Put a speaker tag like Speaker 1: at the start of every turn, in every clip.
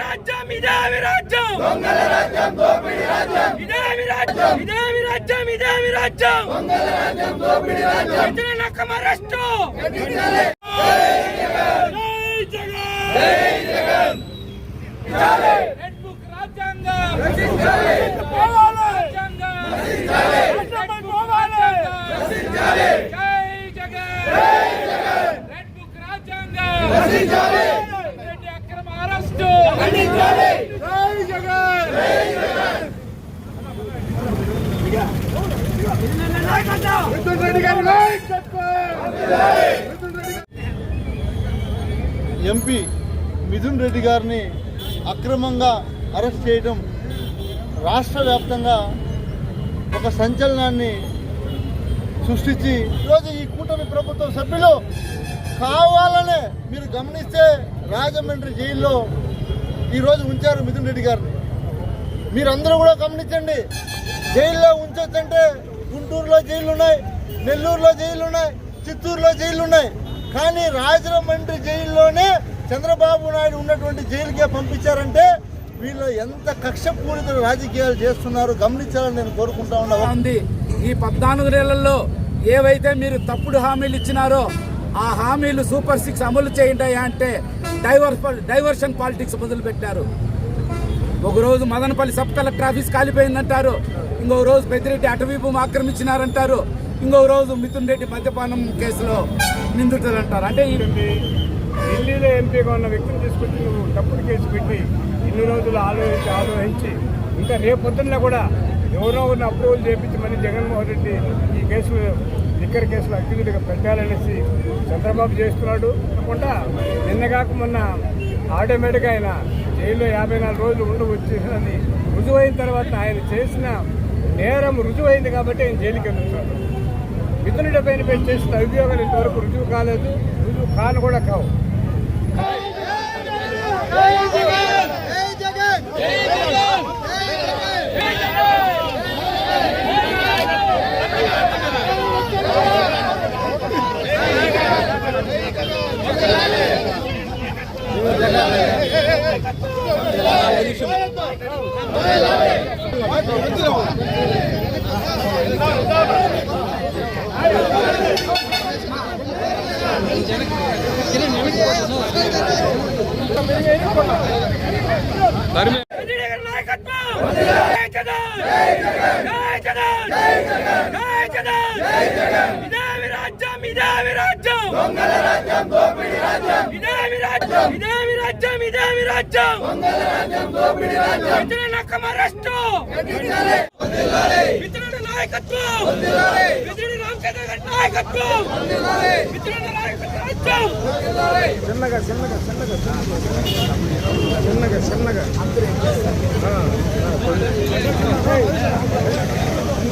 Speaker 1: రాజ్యం? ఇదేమి రాజ్యం? దొంగల రాజ్యం దోపిడి రాజ్యం. ఇదేమి రాజ్యం? ఇదేమి రాజ్యం? ఇదేమి రాజ్యం? దొంగల రాజ్యం దోపిడి రాజ్యం. ఇతర నక్కమరెస్టు జై జగన్ జై జగన్ రెడ్ బుక్ రాజ్యాంగం రచించాలి రాజ్యాంగం రచించాలి రాజ్యాంగం! పోవాలి రచించాలి జై జగన్ జై జగన్ రెడ్ బుక్ రాజ్యాంగం! రచించాలి రెడ్డి అక్రమ అరెస్టు ఖండించాలి జై జగన్ జై జగన్
Speaker 2: ఎంపీ మిథున్ రెడ్డి గారిని అక్రమంగా అరెస్ట్ చేయడం రాష్ట్ర వ్యాప్తంగా ఒక సంచలనాన్ని సృష్టించి ఈరోజు ఈ కూటమి ప్రభుత్వం సభ్యులు కావాలనే మీరు గమనిస్తే రాజమండ్రి జైల్లో ఈరోజు ఉంచారు మిథున్ రెడ్డి గారిని. మీరందరూ కూడా గమనించండి. జైల్లో ఉంచొచ్చంటే గుంటూరులో జైలు ఉన్నాయి నెల్లూరులో జైలు ఉన్నాయి చిత్తూరులో జైలు ఉన్నాయి కానీ రాజమండ్రి జైల్లోనే చంద్రబాబు నాయుడు ఉన్నటువంటి జైలుకే పంపించారంటే వీళ్ళు ఎంత కక్షపూరిత రాజకీయాలు చేస్తున్నారో గమనించాలని నేను కోరుకుంటా ఉన్నా
Speaker 3: ఉంది ఈ పద్నాలుగు నెలల్లో ఏవైతే మీరు తప్పుడు హామీలు ఇచ్చినారో ఆ హామీలు సూపర్ సిక్స్ అమలు చేయండి అంటే డైవర్ డైవర్షన్ పాలిటిక్స్ మొదలుపెట్టారు. ఒకరోజు మదనపల్లి సబ్ కలెక్టర్ ఆఫీస్ కాలిపోయిందంటారు. ఇంకో రోజు పెద్దిరెడ్డి అటవీపు ఆక్రమించినారంటారు. ఇంకో రోజు మిథున్ రెడ్డి మద్యపానం కేసులో నిందితులు అంటారు అంటే
Speaker 4: ఢిల్లీలో ఎంపీగా ఉన్న వ్యక్తిని తీసుకొచ్చి నువ్వు తప్పుడు కేసు పెట్టి ఇన్ని రోజులు ఆలోచించి ఆలోచించి ఇంకా రేపొద్దున కూడా ఎవరో ఒకరిని అప్రూవల్ చేయించి మళ్ళీ జగన్మోహన్ రెడ్డి ఈ కేసు లిక్కర్ కేసులో అక్యూజ్డ్గా పెట్టాలనేసి చంద్రబాబు చేస్తున్నాడు. అనుకుంటా నిన్న కాక మొన్న ఆటోమేటిక్గా ఆయన జైల్లో యాభై నాలుగు రోజులు ఉండి వచ్చేసినది రుజువైన తర్వాత ఆయన చేసిన నేరం రుజువైంది కాబట్టి ఆయన జైలుకి వెళ్తున్నాడు మిథునుడి పైన పెట్టి చేసిన అభియోగాలు ఇంతవరకు రుజువు కాలేదు. రుజువు కాను కూడా కావు.
Speaker 1: రెడ్డి గారి నాయకత్వం జై జగన్ జై జగన్ జై జగన్ జై జగన్. జై జగన్ ఇదేమి రాజ్యం ఇదేమి రాజ్యం దొంగల రాజ్యం దోపిడి రాజ్యం. ఇదేమి రాజ్యం ఇదేమి రాజ్యం ఇదేమి రాజ్యం దొంగల రాజ్యం దోపిడి రాజ్యం. ఇతర నక్కమరెస్టు ఖండించాలి మిత్రుడి నాయకత్వం. రామచంద్ర గారి నాయకత్వం. మిత్రుడి నాయకత్వం.
Speaker 4: చిన్నగా చిన్నగా చిన్నగా చిన్నగా చిన్నగా.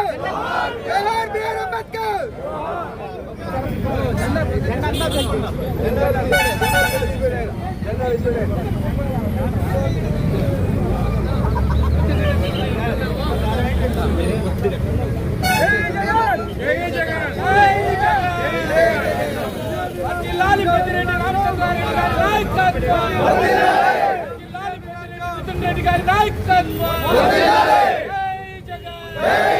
Speaker 1: అంబేద్కర్ జోహార్ బిఆర్ అంబేద్కర్
Speaker 3: జిల్లాలి పెద్దిరెడ్డి రామచంద్రారెడ్డి గారి నాయకత్వం జిల్లాలి పెద్దిరెడ్డి మిథున్ రెడ్డి గారి నాయకత్వం జై జగన్ జై జగన్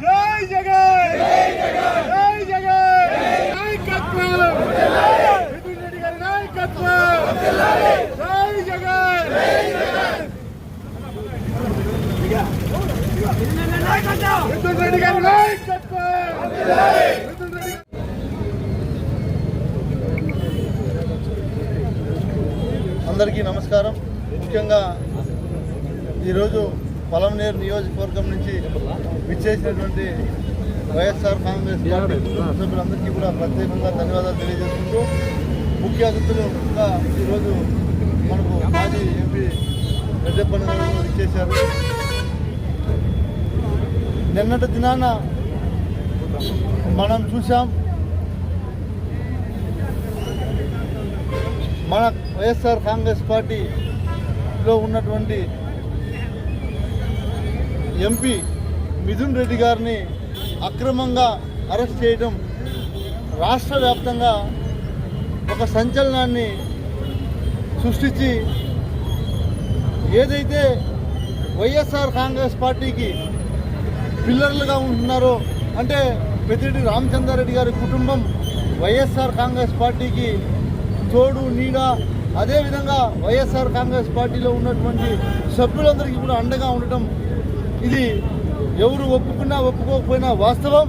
Speaker 3: జై జగన్
Speaker 1: జై జగన్
Speaker 4: నాయకత్వం రెడ్డి గారి నాయకత్వం
Speaker 2: అందరికీ నమస్కారం. ముఖ్యంగా ఈరోజు పొలంనేరు నియోజకవర్గం నుంచి విచ్చేసినటువంటి వైఎస్ఆర్ కాంగ్రెస్ పార్టీ కుటుంబ సభ్యులందరికీ కూడా ప్రత్యేకంగా ధన్యవాదాలు తెలియజేసుకుంటూ ముఖ్య అతిథులుగా ఈరోజు మనకు మాజీ ఎంపీ పెద్దపల్లి గారు ఇచ్చేశారు. నిన్నటి దినాన మనం చూసాం మన వైఎస్ఆర్ కాంగ్రెస్ పార్టీలో ఉన్నటువంటి ఎంపీ మిథున్ రెడ్డి గారిని అక్రమంగా అరెస్ట్ చేయడం రాష్ట్ర వ్యాప్తంగా ఒక సంచలనాన్ని సృష్టించి ఏదైతే వైఎస్ఆర్ కాంగ్రెస్ పార్టీకి పిల్లర్లుగా ఉంటున్నారో అంటే పెద్దిరెడ్డి రామచంద్రారెడ్డి గారి కుటుంబం వైఎస్ఆర్ కాంగ్రెస్ పార్టీకి తోడు నీడ అదేవిధంగా వైఎస్ఆర్ కాంగ్రెస్ పార్టీలో ఉన్నటువంటి సభ్యులందరికీ కూడా అండగా ఉండటం ఇది ఎవరు ఒప్పుకున్నా ఒప్పుకోకపోయినా వాస్తవం.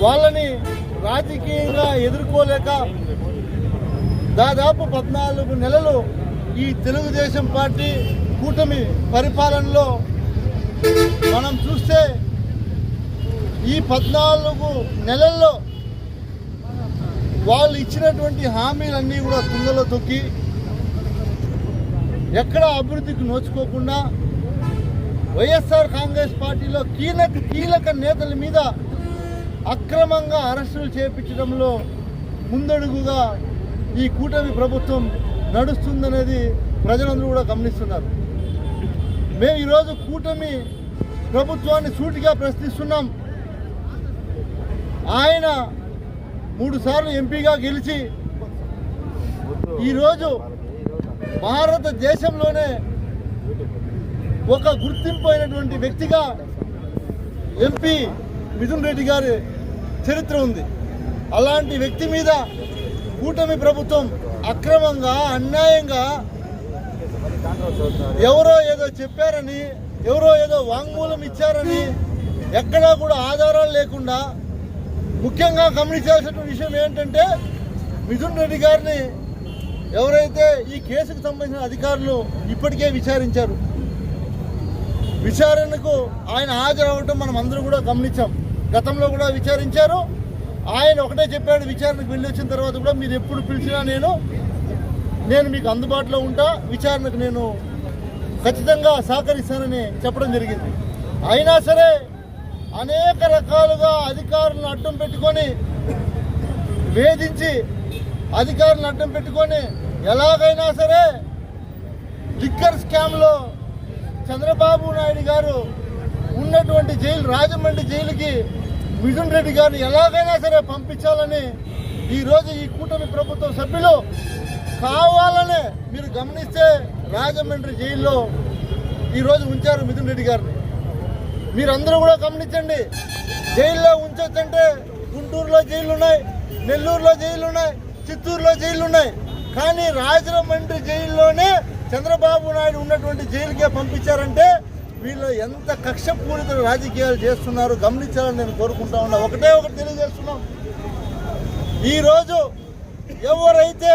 Speaker 2: వాళ్ళని రాజకీయంగా ఎదుర్కోలేక దాదాపు పద్నాలుగు నెలలు ఈ తెలుగుదేశం పార్టీ కూటమి పరిపాలనలో మనం చూస్తే ఈ పద్నాలుగు నెలల్లో వాళ్ళు ఇచ్చినటువంటి హామీలన్నీ కూడా తుంగలో తొక్కి ఎక్కడ అభివృద్ధికి నోచుకోకుండా వైఎస్ఆర్ కాంగ్రెస్ పార్టీలో కీలక కీలక నేతల మీద అక్రమంగా అరెస్టులు చేపించడంలో ముందడుగుగా ఈ కూటమి ప్రభుత్వం నడుస్తుందనేది ప్రజలందరూ కూడా గమనిస్తున్నారు. మేము ఈరోజు కూటమి ప్రభుత్వాన్ని సూటిగా ప్రశ్నిస్తున్నాం. ఆయన మూడు సార్లు ఎంపీగా గెలిచి ఈరోజు భారతదేశంలోనే ఒక గుర్తింపు అయినటువంటి వ్యక్తిగా ఎంపీ మిథున్ రెడ్డి గారి చరిత్ర ఉంది. అలాంటి వ్యక్తి మీద కూటమి ప్రభుత్వం అక్రమంగా అన్యాయంగా ఎవరో ఏదో చెప్పారని ఎవరో ఏదో వాంగ్మూలం ఇచ్చారని ఎక్కడా కూడా ఆధారాలు లేకుండా ముఖ్యంగా గమనించాల్సిన విషయం ఏంటంటే మిథున్ రెడ్డి గారిని ఎవరైతే ఈ కేసుకు సంబంధించిన అధికారులు ఇప్పటికే విచారించారు విచారణకు ఆయన హాజరవ్వటం మనం అందరూ కూడా గమనించాం. గతంలో కూడా విచారించారు. ఆయన ఒకటే చెప్పాడు విచారణకు వెళ్ళి వచ్చిన తర్వాత కూడా మీరు ఎప్పుడు పిలిచినా నేను నేను మీకు అందుబాటులో ఉంటా విచారణకు నేను ఖచ్చితంగా సహకరిస్తానని చెప్పడం జరిగింది. అయినా సరే అనేక రకాలుగా అధికారులను అడ్డం పెట్టుకొని వేధించి అధికారులను అడ్డం పెట్టుకొని ఎలాగైనా సరే లిక్కర్ స్కామ్లో చంద్రబాబు నాయుడు గారు ఉన్నటువంటి జైలు రాజమండ్రి జైలుకి మిథున్ రెడ్డి గారిని ఎలాగైనా సరే పంపించాలని ఈరోజు ఈ కూటమి ప్రభుత్వ సభ్యులు కావాలనే మీరు గమనిస్తే రాజమండ్రి జైల్లో ఈరోజు ఉంచారు మిథున్ రెడ్డి గారిని. మీరందరూ కూడా గమనించండి. జైల్లో ఉంచొచ్చంటే గుంటూరులో జైలు ఉన్నాయి నెల్లూరులో జైలు ఉన్నాయి చిత్తూరులో జైలు ఉన్నాయి కానీ రాజమండ్రి జైల్లోనే చంద్రబాబు నాయుడు ఉన్నటువంటి జైలుకే పంపించారంటే వీళ్ళు ఎంత కక్షపూరిత రాజకీయాలు చేస్తున్నారు గమనించాలని నేను కోరుకుంటా ఉన్నా. ఒకటే ఒకటి తెలియజేస్తున్నాం. ఈరోజు ఎవరైతే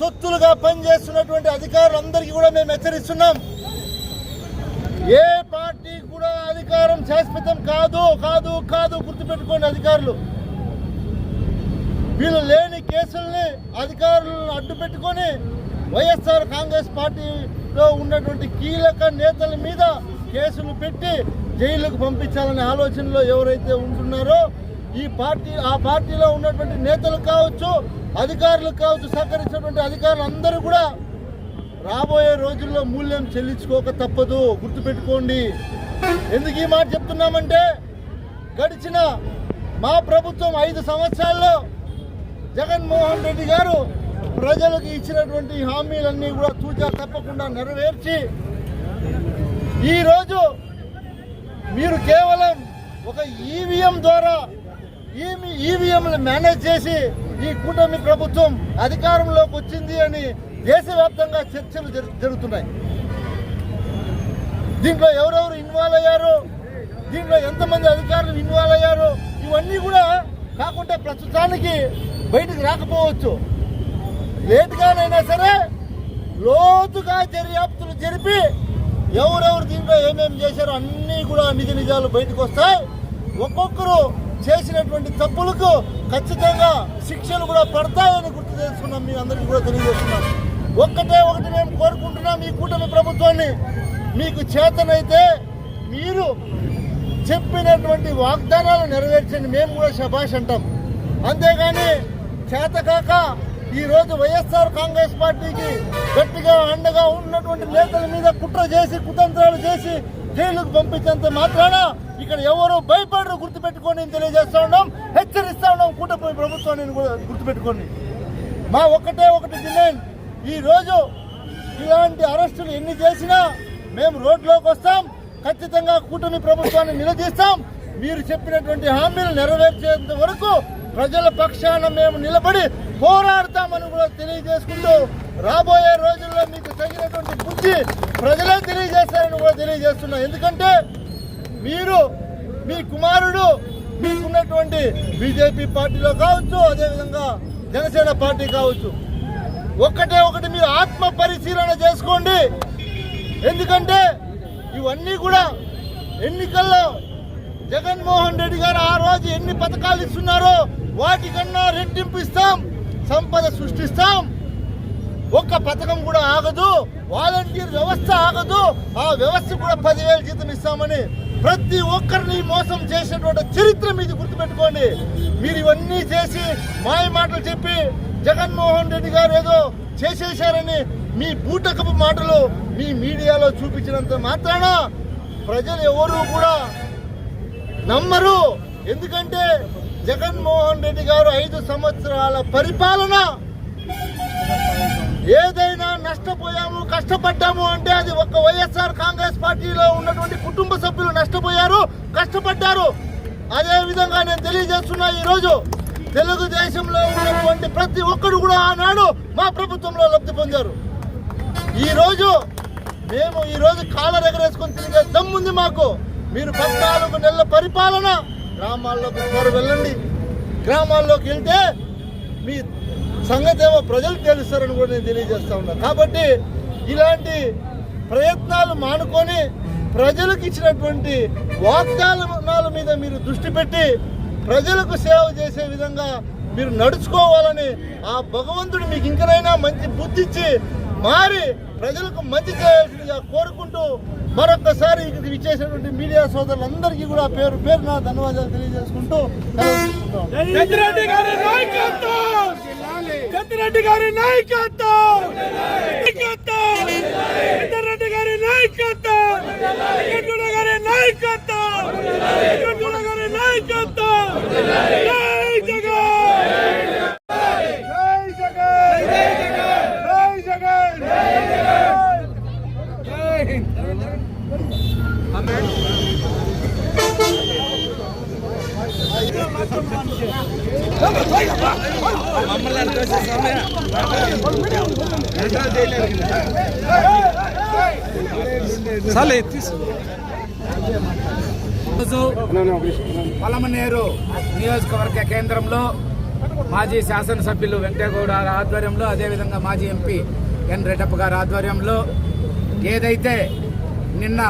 Speaker 2: తొత్తులుగా పనిచేస్తున్నటువంటి అధికారులందరికీ కూడా మేము హెచ్చరిస్తున్నాం. ఏ పార్టీ అధికారం శాశ్వతం కాదు కాదు కాదు గుర్తుపెట్టుకోండి అధికారులు. వీళ్ళు లేని కేసుల్ని అధికారులను అడ్డు పెట్టుకొని వైఎస్ఆర్ కాంగ్రెస్ పార్టీలో ఉన్నటువంటి కీలక నేతల మీద కేసులు పెట్టి జైలుకు పంపించాలనే ఆలోచనలో ఎవరైతే ఉంటున్నారో ఈ పార్టీ ఆ పార్టీలో ఉన్నటువంటి నేతలు కావచ్చు అధికారులు కావచ్చు సహకరించినటువంటి అధికారులు అందరూ కూడా రాబోయే రోజుల్లో మూల్యం చెల్లించుకోక తప్పదు. గుర్తుపెట్టుకోండి. ఎందుకు ఈ మాట చెప్తున్నామంటే గడిచిన మా ప్రభుత్వం ఐదు సంవత్సరాల్లో జగన్మోహన్ రెడ్డి గారు ప్రజలకు ఇచ్చినటువంటి హామీలన్నీ కూడా తూచా తప్పకుండా నెరవేర్చి ఈరోజు మీరు కేవలం ఒక ఈవీఎం ద్వారా ఈవీఎంలు మేనేజ్ చేసి ఈ కూటమి ప్రభుత్వం అధికారంలోకి వచ్చింది అని దేశవ్యాప్తంగా చర్చలు జరుగుతున్నాయి. దీంట్లో ఎవరెవరు ఇన్వాల్వ్ అయ్యారు దీంట్లో ఎంతమంది అధికారులు ఇన్వాల్వ్ అయ్యారు ఇవన్నీ కూడా కాకుండా ప్రస్తుతానికి బయటకు రాకపోవచ్చు. లేటుగానైనా సరే లోతుగా దర్యాప్తులు జరిపి ఎవరెవరు దీంట్లో ఏమేమి చేశారో అన్నీ కూడా నిజ నిజాలు బయటకు వస్తాయి. ఒక్కొక్కరు చేసినటువంటి తప్పులకు ఖచ్చితంగా శిక్షలు కూడా పడతాయని గుర్తు చేసుకున్నాం మీ అందరికీ కూడా తెలియజేస్తున్నాం ఒక్కటే ఒకటి మేము కోరుకుంటున్నాం మీ కూటమి ప్రభుత్వాన్ని. మీకు చేతనైతే మీరు చెప్పినటువంటి వాగ్దానాలు నెరవేర్చండి. మేము కూడా శభాష్ అంటాం. అంతేగాని చేతకాక ఈరోజు వైఎస్ఆర్ కాంగ్రెస్ పార్టీకి గట్టిగా అండగా ఉన్నటువంటి నేతల మీద కుట్ర చేసి కుతంత్రాలు చేసి జైలుకు పంపించేంత మాత్రాన ఇక్కడ ఎవరు భయపడరు. గుర్తుపెట్టుకోండి అని తెలియజేస్తా ఉన్నాం. హెచ్చరిస్తా ఉన్నాం. కూటమి ప్రభుత్వాన్ని కూడా గుర్తుపెట్టుకోండి. మా ఒక్కటే ఒకటి డిమాండ్. ఈరోజు ఇలాంటి అరెస్టులు ఎన్ని చేసినా మేము రోడ్లోకి వస్తాం ఖచ్చితంగా కూటమి ప్రభుత్వాన్ని నిలదీస్తాం. మీరు చెప్పినటువంటి హామీలు నెరవేర్చేంత వరకు ప్రజల పక్షాన మేము నిలబడి పోరాడతామని కూడా తెలియజేసుకుంటూ రాబోయే రోజుల్లో మీకు తగినటువంటి బుద్ధి ప్రజలే తెలియజేస్తారని కూడా తెలియజేస్తున్నాం. ఎందుకంటే మీరు మీ కుమారుడు మీకున్నటువంటి బీజేపీ పార్టీలో కావచ్చు అదేవిధంగా జనసేన పార్టీ కావచ్చు. ఒక్కటే ఒకటి మీరు ఆత్మ పరిశీలన చేసుకోండి. ఎందుకంటే ఇవన్నీ కూడా ఎన్నికల్లో జగన్మోహన్ రెడ్డి గారు ఆ రోజు ఎన్ని పథకాలు ఇస్తున్నారో వాటికన్నా రెట్టింపు ఇస్తాం సంపద సృష్టిస్తాం. ఒక్క పథకం కూడా ఆగదు వాలంటీర్ వ్యవస్థ ఆగదు ఆ వ్యవస్థ కూడా పదివేల జీతం ఇస్తామని ప్రతి ఒక్కరిని మోసం చేసినటువంటి చరిత్ర మీది గుర్తుపెట్టుకోండి. మీరు ఇవన్నీ చేసి మాయ మాటలు చెప్పి జగన్మోహన్ రెడ్డి గారు ఏదో చేసేశారని మీ బూటకపు మాటలు మీ మీడియాలో చూపించినంత మాత్రాన ప్రజలు ఎవరు కూడా నమ్మరు. ఎందుకంటే జగన్మోహన్ రెడ్డి గారు ఐదు సంవత్సరాల పరిపాలన ఏదైనా నష్టపోయాము కష్టపడ్డాము అంటే అది ఒక వైఎస్ఆర్ కాంగ్రెస్ పార్టీలో ఉన్నటువంటి కుటుంబ సభ్యులు నష్టపోయారు కష్టపడ్డారు. అదే విధంగా నేను తెలియజేస్తున్నా ఈరోజు తెలుగుదేశంలో ఉన్నటువంటి ప్రతి ఒక్కరు కూడా ఆనాడు మా ప్రభుత్వంలో లబ్ధి పొందారు. ఈరోజు మేము ఈరోజు కాళ్ళ ఎగరేసుకొని తిరిగే దమ్ముంది మాకు. మీరు పద్నాలుగు నెలల పరిపాలన గ్రామాల్లోకి త్వర వెళ్ళండి. గ్రామాల్లోకి వెళ్తే మీ సంగతి ఏమో ప్రజలు తెలుస్తారని కూడా నేను తెలియజేస్తా ఉన్నా. కాబట్టి ఇలాంటి ప్రయత్నాలు మానుకొని ప్రజలకు ఇచ్చినటువంటి వాగ్దానాల మీద మీరు దృష్టి పెట్టి ప్రజలకు సేవ చేసే విధంగా మీరు నడుచుకోవాలని ఆ భగవంతుడు మీకు ఇంకనైనా మంచి బుద్ధిచ్చి మారి ప్రజలకు మంచి చేయాల్సిందిగా కోరుకుంటూ మరొకసారి ఇక్కడికి ఇచ్చేసినటువంటి మీడియా సోదరులందరికీ కూడా పేరు పేరు నా ధన్యవాదాలు తెలియజేసుకుంటూ సెలవు
Speaker 1: గారి నాయకత్వం! రెడ్డి గారి నాయకత్వం! గారి నాయకత్వం! వెంకటగౌడ గారి నాయకత్వం వెంకటగౌడ గారి నాయకత్వం జై జగన్
Speaker 4: జై జగన్ జై జగన్ జై హింద్
Speaker 3: రోజు పలమనేరు నియోజకవర్గ కేంద్రంలో మాజీ శాసనసభ్యులు వెంకటగౌడ గారి ఆధ్వర్యంలో అదేవిధంగా మాజీ ఎంపీ ఎన్ రెడ్డప్ప గారి ఆధ్వర్యంలో ఏదైతే నిన్న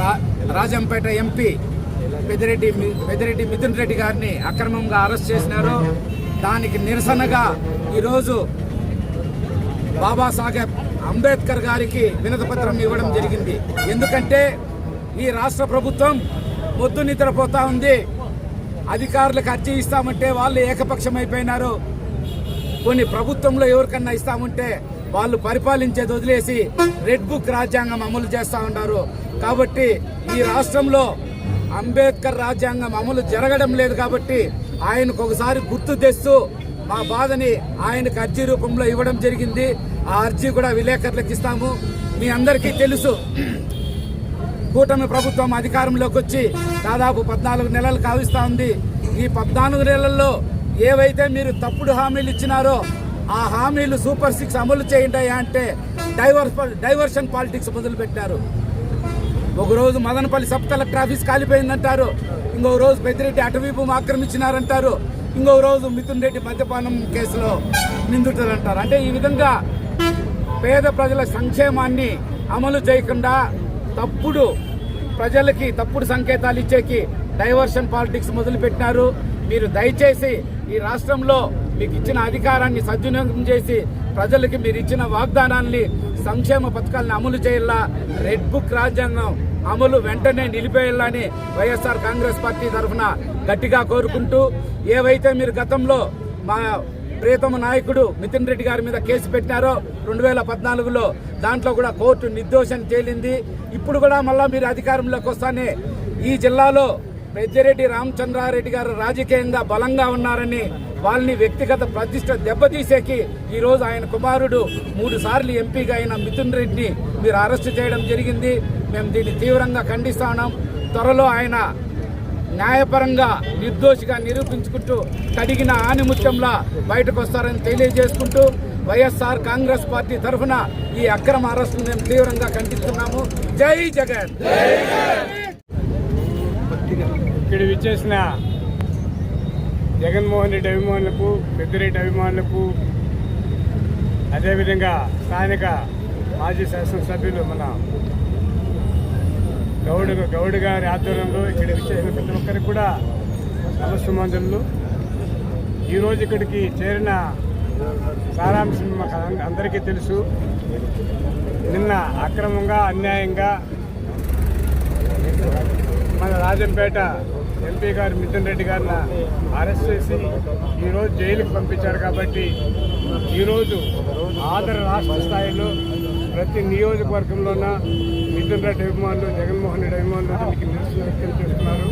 Speaker 3: రా- రాజంపేట ఎంపీ పెద్దిరెడ్డి పెద్దిరెడ్డి మిథున్ రెడ్డి గారిని అక్రమంగా అరెస్ట్ చేసినారో దానికి నిరసనగా ఈరోజు బాబాసాహెబ్ అంబేద్కర్ గారికి వినతపత్రం ఇవ్వడం జరిగింది. ఎందుకంటే ఈ రాష్ట్ర ప్రభుత్వం మొద్దు నిద్రపోతా ఉంది. అధికారులకు అర్జీ ఇస్తామంటే వాళ్ళు ఏకపక్షం అయిపోయినారు కొన్ని ప్రభుత్వంలో ఎవరికన్నా ఇస్తామంటే వాళ్ళు పరిపాలించేది వదిలేసి రెడ్ బుక్ రాజ్యాంగం అమలు చేస్తా ఉన్నారు కాబట్టి ఈ రాష్ట్రంలో అంబేద్కర్ రాజ్యాంగం అమలు జరగడం లేదు కాబట్టి ఆయనకు ఒకసారి గుర్తు తెస్తూ మా బాధని ఆయనకు అర్జీ రూపంలో ఇవ్వడం జరిగింది. ఆ అర్జీ కూడా విలేకరులకు ఇస్తాము. మీ అందరికీ తెలుసు. కూటమి ప్రభుత్వం అధికారంలోకి వచ్చి దాదాపు పద్నాలుగు నెలలు కావిస్తూ ఉంది. ఈ పద్నాలుగు నెలల్లో ఏవైతే మీరు తప్పుడు హామీలు ఇచ్చినారో ఆ హామీలు సూపర్ సిక్స్ అమలు చేయండి అంటే డైవర్స్ డైవర్షన్ పాలిటిక్స్ మొదలుపెట్టారు. ఒక రోజు మదనపల్లి సబ్ కలెక్టర్ ఆఫీస్ కాలిపోయిందంటారు. ఇంకొక రోజు పెద్దిరెడ్డి అటవీ భూమి ఆక్రమించినారంటారు. ఇంకొక రోజు మిథున్ రెడ్డి మద్యపానం కేసులో నిందితులు అంటారు అంటే ఈ విధంగా పేద ప్రజల సంక్షేమాన్ని అమలు చేయకుండా తప్పుడు ప్రజలకి తప్పుడు సంకేతాలు ఇచ్చేకి డైవర్షన్ పాలిటిక్స్ మొదలుపెట్టినారు. మీరు దయచేసి ఈ రాష్ట్రంలో మీకు ఇచ్చిన అధికారాన్ని సద్వినియోగం చేసి ప్రజలకి మీరు ఇచ్చిన వాగ్దానాన్ని సంక్షేమ పథకాలను అమలు చేయాలా? రెడ్ బుక్ రాజ్యాంగం అమలు వెంటనే నిలిపేయాలని వైఎస్ఆర్ కాంగ్రెస్ పార్టీ తరఫున గట్టిగా కోరుకుంటూ ఏవైతే మీరు గతంలో మా ప్రియతమ నాయకుడు మితిన్ రెడ్డి గారి మీద కేసు పెట్టారో రెండు వేల పద్నాలుగులో. దాంట్లో కూడా కోర్టు నిర్దోషం తేలింది. ఇప్పుడు కూడా మళ్ళా మీరు అధికారంలోకి వస్తానే ఈ జిల్లాలో పెద్దిరెడ్డి రామచంద్రారెడ్డి గారు రాజకీయంగా బలంగా ఉన్నారని వాళ్ళని వ్యక్తిగత ప్రతిష్ట దెబ్బతీసేకి ఈరోజు ఆయన కుమారుడు మూడు సార్లు ఎంపీగా అయిన మిథున్ రెడ్డిని మీరు అరెస్ట్ చేయడం జరిగింది. మేము దీన్ని తీవ్రంగా ఖండిస్తా ఉన్నాం. త్వరలో ఆయన న్యాయపరంగా నిర్దోషిగా నిరూపించుకుంటూ కడిగిన ఆనిముత్యంలా బయటకు వస్తారని తెలియజేసుకుంటూ వైఎస్ఆర్ కాంగ్రెస్ పార్టీ తరఫున ఈ అక్రమ అరెస్టును మేము తీవ్రంగా ఖండిస్తున్నాము. జై జగన్!
Speaker 4: ఇక్కడ విచ్చేసిన జగన్మోహన్ రెడ్డి అభిమానులకు పెద్దిరెడ్డి అభిమానులకు అదేవిధంగా స్థానిక మాజీ శాసనసభ్యులు మన గౌడ్ గౌడ్ గారి ఆధ్వర్యంలో ఇక్కడ విచ్చేసిన ప్రతి ఒక్కరికి కూడా నమస్సుమంజలు ఈరోజు ఇక్కడికి చేరిన సారాంశం మాకు అందరికీ తెలుసు. నిన్న అక్రమంగా అన్యాయంగా మన రాజంపేట ఎంపీ గారు మిథున్ రెడ్డి గారిని అరెస్ట్ చేసి ఈరోజు జైలుకి పంపించారు కాబట్టి ఈరోజు ఆంధ్ర రాష్ట్ర స్థాయిలో ప్రతి నియోజకవర్గంలోన మిథున్ రెడ్డి అభిమానులు జగన్మోహన్ రెడ్డి అభిమానులు దీనికి నిరసన వ్యక్తం చేస్తున్నారు.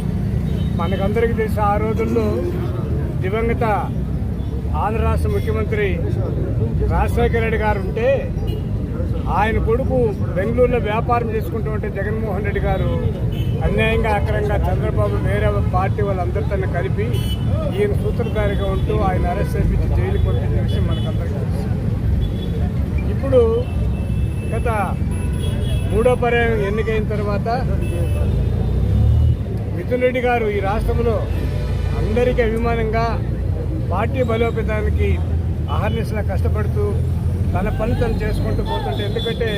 Speaker 4: మనకందరికీ తెలుసు ఆ రోజుల్లో దివంగత ఆంధ్ర రాష్ట్ర ముఖ్యమంత్రి రాజశేఖర రెడ్డి గారు ఉంటే ఆయన కొడుకు బెంగళూరులో వ్యాపారం చేసుకుంటూ ఉంటే జగన్మోహన్ రెడ్డి గారు అన్యాయంగా అక్రంగా చంద్రబాబు వేరే పార్టీ వాళ్ళందరితో కలిపి ఈయన సూత్రధారిగా ఉంటూ ఆయన అరెస్ట్ చేపించి జైలుకి పంపించిన విషయం మనకందరికీ తెలుసు. ఇప్పుడు గత మూడో పర్యాయం ఎన్నికైన తర్వాత మిథున్ రెడ్డి గారు ఈ రాష్ట్రంలో అందరికీ అభిమానంగా పార్టీ బలోపేతానికి ఆహర్నిసలా కష్టపడుతూ తన పని తను చేసుకుంటూ పోతుంటే ఎందుకంటే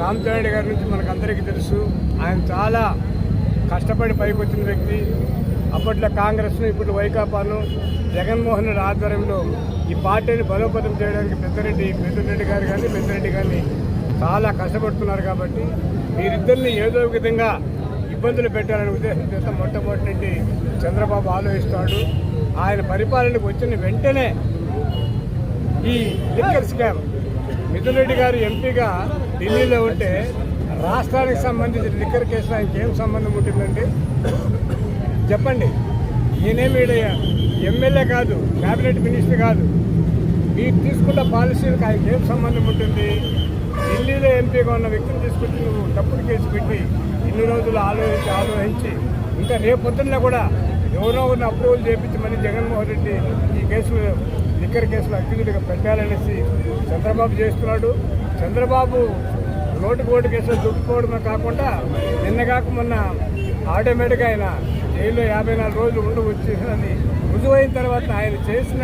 Speaker 4: రామచరణ్ గారి నుంచి మనకు అందరికీ తెలుసు. ఆయన చాలా కష్టపడి పైకి వచ్చిన వ్యక్తి. అప్పట్లో కాంగ్రెస్ను ఇప్పుడు వైకాపాను జగన్మోహన్ రెడ్డి ఆధ్వర్యంలో ఈ పార్టీని బలోపేతం చేయడానికి పెద్దరెడ్డి మిథున్ రెడ్డి గారు కానీ పెద్దరెడ్డి కానీ చాలా కష్టపడుతున్నారు కాబట్టి వీరిద్దరిని ఏదో ఒక విధంగా ఇబ్బందులు పెట్టాలనే చేస్తే మొట్టమొదటి నుండి చంద్రబాబు ఆలోచిస్తాడు. ఆయన పరిపాలనకు వచ్చిన వెంటనే ఈ లిక్కర్ స్కామ్ మిథున్ రెడ్డి గారు ఎంపీగా ఢిల్లీలో ఉంటే రాష్ట్రానికి సంబంధించిన లిక్కర్ కేసులో ఆయనకి ఏం సంబంధం ఉంటుందండి? చెప్పండి. ఈయనేమి ఎమ్మెల్యే కాదు క్యాబినెట్ మినిస్టర్ కాదు. మీరు తీసుకున్న పాలసీలకు ఆయనకి ఏం సంబంధం ఉంటుంది? ఢిల్లీలో ఎంపీగా ఉన్న వ్యక్తిని తీసుకొచ్చి నువ్వు తప్పుడు కేసు పెట్టి ఇన్ని రోజులు ఆలోచించి ఆలోచించి ఇంకా రేపొద్దున కూడా ఎవరో ఉన్న అప్రూవల్ చేయించమని జగన్మోహన్ రెడ్డి ఈ కేసులో లిక్కర్ కేసులో అక్యూజ్డ్గా పెట్టాలనేసి చంద్రబాబు చేస్తున్నాడు. చంద్రబాబు నోటు కోటు కేసులు దుక్కుపోవడమే కాకుండా నిన్న కాక మొన్న ఆటోమేటిక్గా ఆయన జైల్లో యాభై నాలుగు రోజులు ఉండి వచ్చేసినది రుజువైన తర్వాత ఆయన చేసిన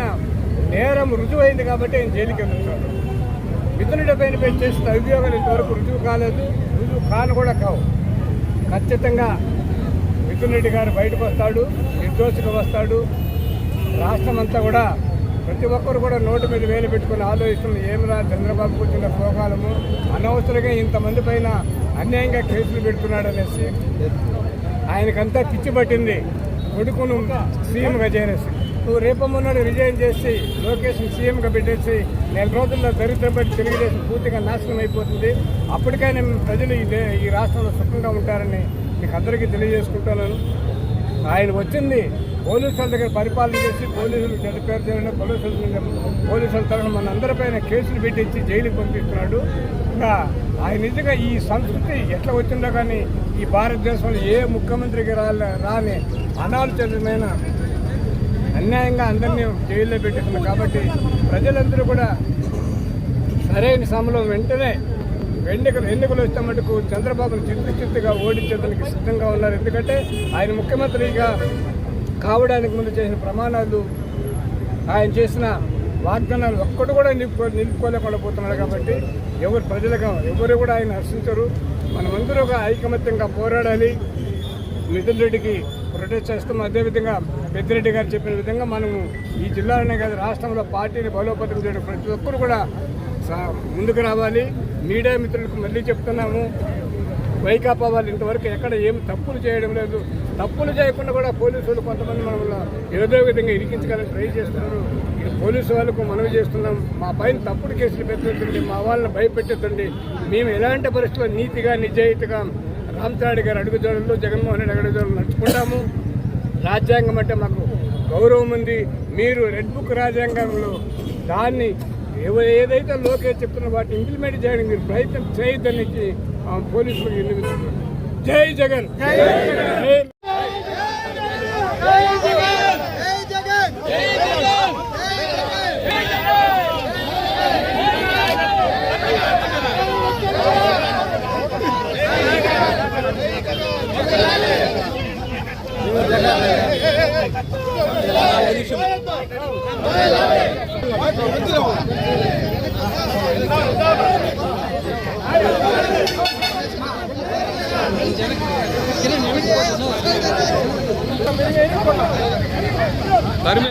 Speaker 4: నేరం రుజువైంది కాబట్టి ఆయన జైలుకి వెళ్తున్నాడు మిథునుడి పైన పెట్టి చేసిన అభియోగాలు ఇంతవరకు రుజువు కాలేదు. రుజువు కాను కూడా కావు. ఖచ్చితంగా మిథున్ రెడ్డి గారు బయటకు వస్తాడు నిర్దోషిగా వస్తాడు. రాష్ట్రం అంతా కూడా ప్రతి ఒక్కరు కూడా నోటు మీద వేలు పెట్టుకుని ఆలోచిస్తున్న ఏమిరా చంద్రబాబు కూర్చున్న పోకాలము? అనవసరంగా ఇంతమంది పైన అన్యాయంగా కేసులు పెడుతున్నాడు అనేసి ఆయనకంతా పిచ్చి పట్టింది. కొడుకును సీఎంగా చేరేసి. నువ్వు రేపమ్మన్నాడు రిజైన్ చేసి లోకేష్ సీఎంగా పెట్టేసి నెల రోజుల్లో దరిద్రం పట్టి తెలుగుదేశం పూర్తిగా నాశనం అయిపోతుంది. అప్పటికైనా ప్రజలు ఈ దే- ఈ రాష్ట్రంలో సుఖంగా ఉంటారని మీకు అందరికీ తెలియజేసుకుంటున్నాను. ఆయన వచ్చింది పోలీసుల దగ్గర పరిపాలన చేసి పోలీసులు చెడు పేరు చేయడం పోలీసుల పోలీసుల తరఫున మన అందరిపైన కేసులు పెట్టించి జైలుకి పంపిస్తున్నాడు. ఇంకా ఆయన నిజంగా ఈ సంస్కృతి ఎట్లా వచ్చిందో కానీ ఈ భారతదేశంలో ఏ ముఖ్యమంత్రికి రాలే రాని అనాలోచితమైన అన్యాయంగా అందరినీ జైల్లో పెట్టేస్తున్నాం కాబట్టి ప్రజలందరూ కూడా సరైన సమయంలో వెంటనే ఎన్నికలు ఎన్నికలు వచ్చే మటుకు చంద్రబాబును చిత్తు చిత్తుగా ఓడించేదానికి సిద్ధంగా ఉన్నారు. ఎందుకంటే ఆయన ముఖ్యమంత్రిగా కావడానికి ముందు చేసిన ప్రమాణాలు ఆయన చేసిన వాగ్దానాలు ఒక్కటి కూడా నిలుపుకో నిలుపుకోలేకుండా పోతున్నాడు కాబట్టి ఎవరు ప్రజలుగా ఎవరు కూడా ఆయన హర్షించరు. మనమందరూ ఒక ఐకమత్యంగా పోరాడాలి. నితిన్ రెడ్డికి ప్రొటెస్ట్ చేస్తాం అదేవిధంగా పెద్దిరెడ్డి గారు చెప్పిన విధంగా మనము ఈ జిల్లాలోనే కాదు రాష్ట్రంలో పార్టీని బలోపేతం చేయడం ప్రతి ఒక్కరు కూడా సా- ముందుకు రావాలి. మీడియా మిత్రులకు మళ్ళీ చెప్తున్నాము. వైకాపా వాళ్ళు ఇంతవరకు ఎక్కడ ఏం తప్పులు చేయడం లేదు. తప్పులు చేయకుండా కూడా పోలీసులు కొంతమంది మనల్ని ఏదో విధంగా ఇరికించగలని ట్రై చేస్తున్నారు. ఇది పోలీసు వాళ్ళకు మనవి చేస్తున్నాం. మా పైన తప్పుడు కేసులు పెట్టండి మా వాళ్ళని భయపెట్టద్దండి. మేము ఎలాంటి పరిస్థితుల్లో నీతిగా నిజాయితీగా రామచారి గారు అడుగుజాడల్లో జగన్మోహన్ రెడ్డి అడుగుజాడలు నడుచుకుంటాము. రాజ్యాంగం అంటే మాకు గౌరవం ఉంది. మీరు రెడ్ బుక్ రాజ్యాంగంలో దాన్ని ఏదైతే లోకేష్ చెప్తున్న వాటిని ఇంప్లిమెంట్ చేయడానికి మీరు ప్రయత్నం చేయొద్దని పోలీసులకు విన్నవిస్తున్నాను. జై జగన్! தருமை